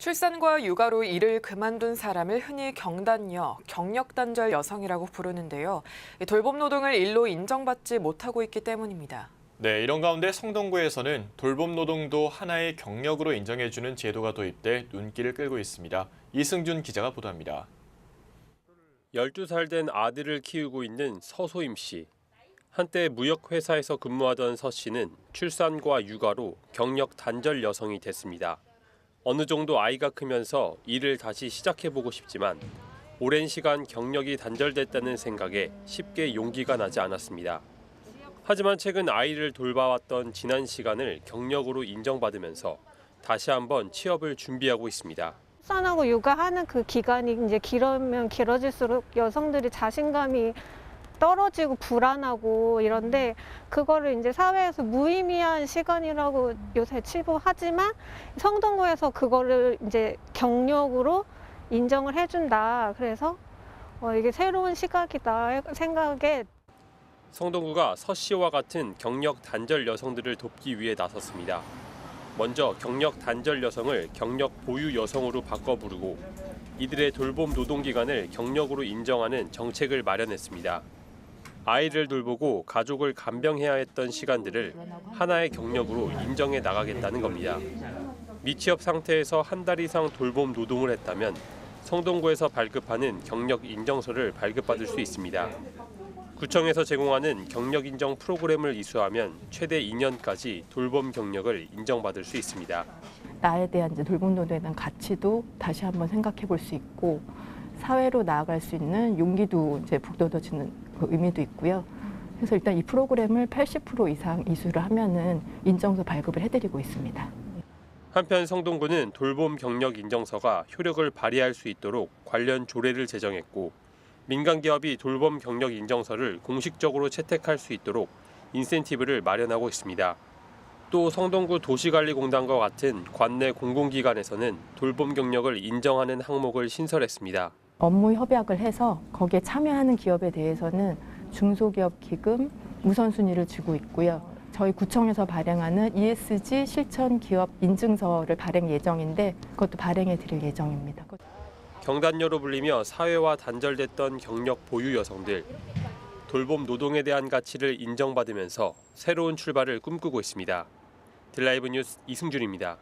출산과 육아로 일을 그만둔 사람을 흔히 경단녀, 경력단절 여성이라고 부르는데요. 이 돌봄 노동을 일로 인정받지 못하고 있기 때문입니다. 네, 이런 가운데 성동구에서는 돌봄 노동도 하나의 경력으로 인정해주는 제도가 도입돼 눈길을 끌고 있습니다. 이승준 기자가 보도합니다. 12살 된 아들을 키우고 있는 서소임 씨. 한때 무역회사에서 근무하던 서 씨는 출산과 육아로 경력 단절 여성이 됐습니다. 어느 정도 아이가 크면서 일을 다시 시작해보고 싶지만 오랜 시간 경력이 단절됐다는 생각에 쉽게 용기가 나지 않았습니다. 하지만 최근 아이를 돌봐왔던 지난 시간을 경력으로 인정받으면서 다시 한번 취업을 준비하고 있습니다. 출산하고 육아하는 그 기간이 이제 길으면 길어질수록 여성들이 자신감이 떨어지고 불안하고 이런데 그거를 이제 사회에서 무의미한 시간이라고 요새 치부하지만 성동구에서 그거를 이제 경력으로 인정을 해준다. 그래서 어, 이게 새로운 시각이다 생각에 성동구가 서 씨와 같은 경력 단절 여성들을 돕기 위해 나섰습니다. 먼저 경력 단절 여성을 경력 보유 여성으로 바꿔 부르고 이들의 돌봄 노동 기간을 경력으로 인정하는 정책을 마련했습니다. 아이를 돌보고 가족을 간병해야 했던 시간들을 하나의 경력으로 인정해 나가겠다는 겁니다. 미취업 상태에서 한 달 이상 돌봄 노동을 했다면 성동구에서 발급하는 경력 인정서를 발급받을 수 있습니다. 구청에서 제공하는 경력 인정 프로그램을 이수하면 최대 2년까지 돌봄 경력을 인정받을 수 있습니다. 나에 대한 이제 돌봄 노동에 대한 가치도 다시 한번 생각해 볼 수 있고 사회로 나아갈 수 있는 용기도 이제 북돋워지는 그 의미도 있고요. 그래서 일단 이 프로그램을 80% 이상 이수를 하면은 인정서 발급을 해드리고 있습니다. 한편 성동구는 돌봄 경력 인정서가 효력을 발휘할 수 있도록 관련 조례를 제정했고 민간 기업이 돌봄 경력 인정서를 공식적으로 채택할 수 있도록 인센티브를 마련하고 있습니다. 또 성동구 도시관리공단과 같은 관내 공공기관에서는 돌봄 경력을 인정하는 항목을 신설했습니다. 업무 협약을 해서 거기에 참여하는 기업에 대해서는 중소기업 기금 우선순위를 주고 있고요. 저희 구청에서 발행하는 ESG 실천 기업 인증서를 발행 예정인데 그것도 발행해 드릴 예정입니다. 경단녀로 불리며 사회와 단절됐던 경력 보유 여성들 돌봄 노동에 대한 가치를 인정받으면서 새로운 출발을 꿈꾸고 있습니다. 딜라이브 뉴스 이승준입니다.